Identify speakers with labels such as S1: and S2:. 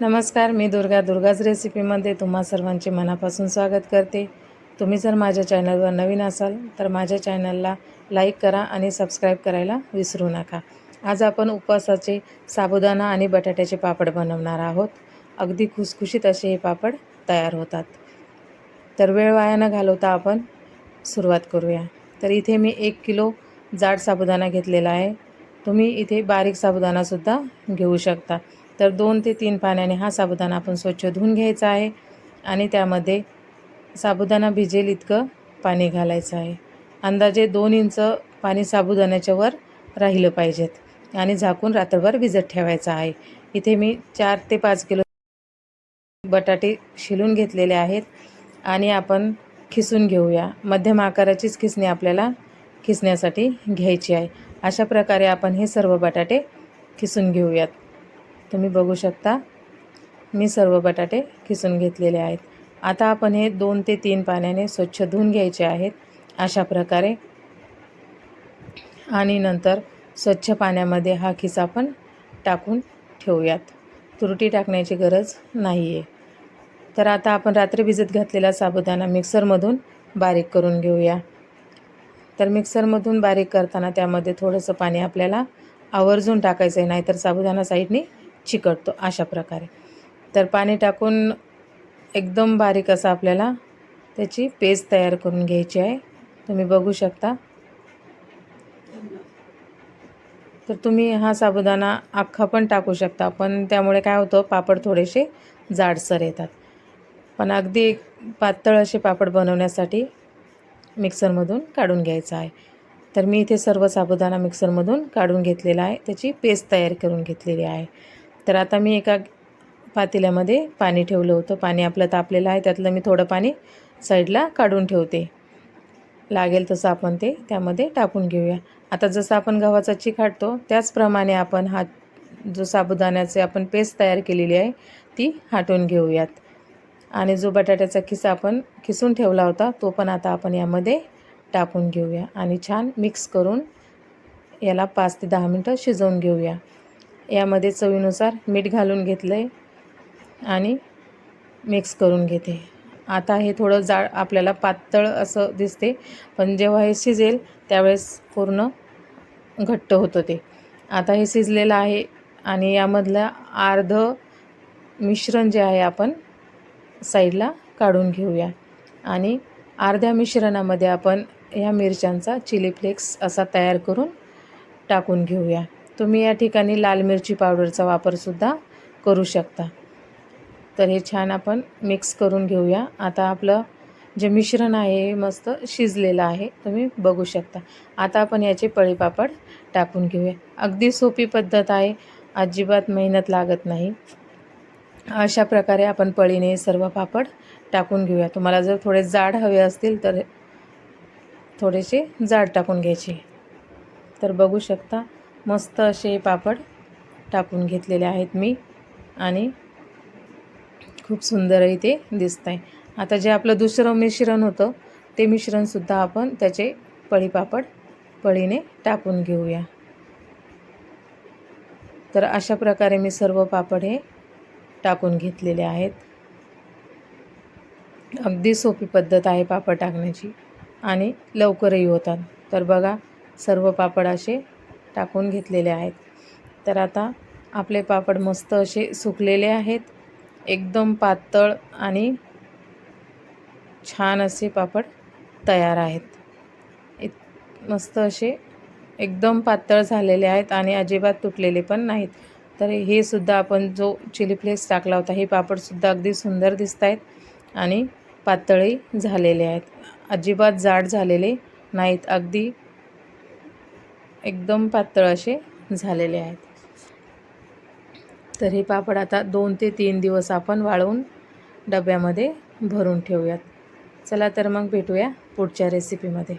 S1: नमस्कार मी दुर्गा दुर्गाज रेसिपीमध्ये तुम्हा सर्वांचे मनापासून स्वागत करते. तुम्ही जर माझ्या चॅनलवर नवीन असाल तर माझ्या चॅनलला लाईक करा आणि सबस्क्राईब करायला विसरू नका. आज आपण उपवासाचे साबुदाणा आणि बटाट्याचे पापड बनवणार आहोत. अगदी खुसखुशीत असे हे पापड तयार होतात. तर वेळ वाया न घालवता आपण सुरुवात करूया. तर इथे मी एक किलो जाड साबुदाणा घेतलेला आहे. तुम्ही इथे बारीक साबुदाणासुद्धा घेऊ शकता. तर दोन ते तीन पाण्याने हा साबुदाणा आपण स्वच्छ धुवून घ्यायचा आहे आणि त्यामध्ये साबुदाणा भिजेल इतकं पाणी घालायचं आहे. अंदाजे दोन इंच पाणी साबुदाण्याच्या वर राहिलं पाहिजेत आणि झाकून रात्रभर भिजत ठेवायचं आहे. इथे मी चार ते पाच किलो बटाटे शिलून घेतलेले आहेत आणि आपण खिसून घेऊया. मध्यम आकाराचीच खिसणी आपल्याला खिसण्यासाठी घ्यायची आहे. अशा प्रकारे आपण हे सर्व बटाटे खिसून घेऊयात. तुम्ही बघू शकता. मी सर्व बटाटे खिसून घेतलेले आहेत. आता आपण हे दोन ते तीन पाण्याने स्वच्छ धुवून घ्यायचे आहेत. अशा प्रकारे. आणि नंतर स्वच्छ पाण्यामध्ये हा खिसा आपण टाकून ठेवूयात. तुरटी टाकण्याची गरज नाही आहे तर आता आपण रात्री भिजत घातलेला साबुदाणा मिक्सरमधून बारीक करून घेऊया. तर मिक्सरमधून बारीक करताना त्यामध्ये थोडंसं पाणी आपल्याला आवर्जून टाकायचं आहे नाहीतर साबुदाणा साईडने चिकटतो अशा प्रकारे. तर पाणी टाकून एकदम बारीक असं आपल्याला त्याची पेस्ट तयार करून घ्यायची आहे. तुम्ही बघू शकता. तर तुम्ही हा साबुदाणा अख्खा पण टाकू शकता. पण त्यामुळे काय होतं पापड थोडेसे जाडसर येतात. पण अगदी पातळ असे पापड बनवण्यासाठी मिक्सरमधून काढून घ्यायचं आहे. तर मी इथे सर्व साबुदाणा मिक्सरमधून काढून घेतलेला आहे. त्याची पेस्ट तयार करून घेतलेली आहे. तर आता मी एका पातेल्यामध्ये पाणी ठेवलं होतं. पाणी आपलं तापलेलं आहे. त्यातलं मी थोडं पाणी साईडला काढून ठेवते. लागेल तसं आपण ते त्यामध्ये टाकून घेऊया. आता जसं आपण गव्हाचा चीक काढतो त्याचप्रमाणे आपण हा जो साबुदाण्याचे आपण पेस्ट तयार केलेली आहे ती हाटून घेऊयात. आणि जो बटाट्याचा खिसा आपण खिसून ठेवला होता तो पण आता आपण यामध्ये टाकून घेऊया. आणि छान मिक्स करून याला पाच ते दहा मिनटं शिजवून घेऊया. यामध्ये चवीनुसार मीठ घालून घेतलं आहे आणि मिक्स करून घेते. आता हे थोडं जाड आपल्याला पातळ असं दिसते पण जेव्हा हे शिजेल त्यावेळेस पूर्ण घट्ट होतं ते. आता हे शिजलेलं आहे आणि यामधलं अर्ध मिश्रण जे आहे आपण साईडला काढून घेऊया. आणि अर्ध्या मिश्रणामध्ये आपण ह्या मिरच्यांचा चिली फ्लेक्स असा तयार करून टाकून घेऊया. तुम्ही या ठिकाणी लाल मिरची पावडरचा वापरसुद्धा करू शकता. तर हे छान आपण मिक्स करून घेऊया. आता आपलं जे मिश्रण आहे हे मस्त शिजलेलं आहे तुम्ही बघू शकता. आता आपण याचे पळीपापड टाकून घेऊया. अगदी सोपी पद्धत आहे. अजिबात मेहनत लागत नाही. अशा प्रकारे आपण पळीने सर्व पापड टाकून घेऊया. तुम्हाला जर थोडे जाड हवे असतील तर थोडेसे जाड टाकून घ्यायचे. तर बघू शकता मस्त असे पापड टाकून घेतलेले आहेत मी. आणि खूप सुंदरही ते दिसत आहे आता जे आपलं दुसरं मिश्रण होतं ते मिश्रणसुद्धा आपण त्याचे पळीपापड पळीने टाकून घेऊया. तर अशा प्रकारे मी सर्व पापड हे टाकून घेतलेले आहेत. अगदी सोपी पद्धत आहे पापड टाकण्याची. आणि लवकरही होतात. तर बघा सर्व पापड असे टाकून घेतलेले आहेत. तर आता आपले पापड मस्त असे सुकलेले आहेत. एकदम पातळ आणि छान असे पापड तयार आहेत. इत मस्त असे एकदम पातळ झालेले आहेत आणि अजिबात तुटलेले पण नाहीत. तर हे सुद्धा आपण जो चिली फ्लेक्स टाकला होता हे पापडसुद्धा अगदी सुंदर दिसत आहेत आणि पातळही झालेले आहेत. अजिबात जाड झालेले नाहीत. अगदी एकदम पातळ असे झालेले आहेत. तर हे पापड आता दोन ते तीन दिवस आपण वाळवून डब्यामध्ये भरून ठेवूयात. चला तर मग भेटूया पुढच्या रेसिपीमध्ये